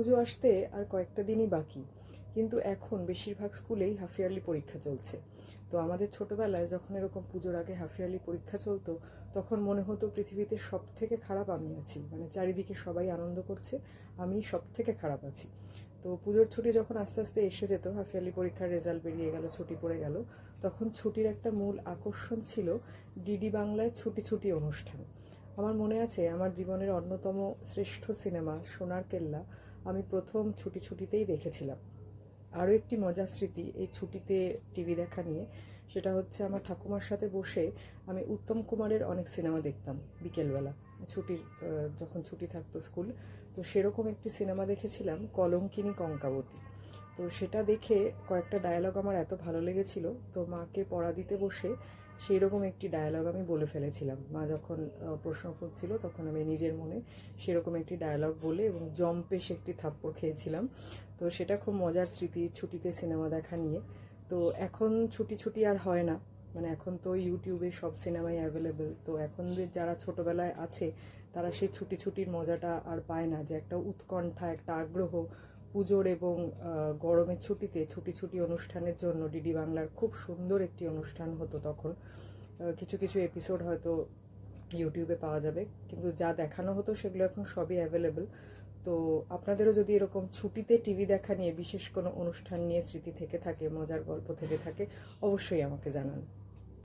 পুজো আসতে আর কয়েকটা দিনই বাকি। কিন্তু এখন বেশিরভাগ স্কুলেই হাফ ইয়ারলি পরীক্ষা চলছে। তো আমাদের ছোটবেলায় যখন এরকম পুজোর আগে হাফ ইয়ারলি পরীক্ষা চলতো, তখন মনে হতো পৃথিবীতে সব থেকে খারাপ আমি আছি। মানে চারিদিকে সবাই আনন্দ করছে, আমি সব থেকে খারাপ আছি। তো পুজোর ছুটি যখন আস্তে আস্তে এসে যেত, হাফ ইয়ারলি পরীক্ষার রেজাল্ট বেরিয়ে গেল, ছুটি পড়ে গেল, তখন ছুটির একটা মূল আকর্ষণ ছিল ডিডি বাংলায় ছুটি ছুটি অনুষ্ঠান। আমার মনে আছে, আমার জীবনের অন্যতম শ্রেষ্ঠ সিনেমা সোনার কেল্লা আমি প্রথম ছুটি ছুটিতেই দেখেছিলাম। আরও একটি মজার স্মৃতি এই ছুটিতে টিভি দেখা নিয়ে, সেটা হচ্ছে আমার ঠাকুমার সাথে বসে আমি উত্তম কুমারের অনেক সিনেমা দেখতাম বিকেলবেলা। ছুটির যখন ছুটি থাকতো স্কুল, তো সেরকম একটি সিনেমা দেখেছিলাম কলঙ্কিনী কঙ্কাবতী। তো সেটা দেখে কয়েকটা ডায়লগ আমার এত ভালো লেগেছিল, তো মাকে পড়া দিতে বসে সেই রকম একটি ডায়লগ আমি বলে ফেলেছিলাম। মা যখন প্রশ্ন করছিল তখন আমি নিজের মনে সেরকম একটি ডায়লগ বলে এবং জম্পেশ একটি থাপ্পড় খেয়েছিলাম। তো সেটা খুব মজার স্মৃতি ছুটিতে সিনেমা দেখা নিয়ে। তো এখন ছুটি ছুটি আর হয় না। মানে এখন তো ইউটিউবে সব সিনেমাই অ্যাভেলেবেল তো এখন যে যারা ছোটোবেলায় আছে তারা সেই ছুটি ছুটির মজাটা আর পায় না। যে একটা উৎকণ্ঠা, একটা আগ্রহ পুজোর এবং গরমের ছুটিতে ছুটি ছুটি অনুষ্ঠানের জন্য ডিডি বাংলার খুব সুন্দর একটি অনুষ্ঠান হতো তখন। কিছু কিছু এপিসোড হয়তো ইউটিউবে পাওয়া যাবে, কিন্তু যা দেখানো হতো সেগুলো এখন সবই অ্যাভেলেবেল তো আপনাদেরও যদি এরকম ছুটিতে টিভি দেখা নিয়ে বিশেষ কোনো অনুষ্ঠান নিয়ে স্মৃতি থেকে থাকে, মজার গল্প থেকে থাকে, অবশ্যই আমাকে জানান।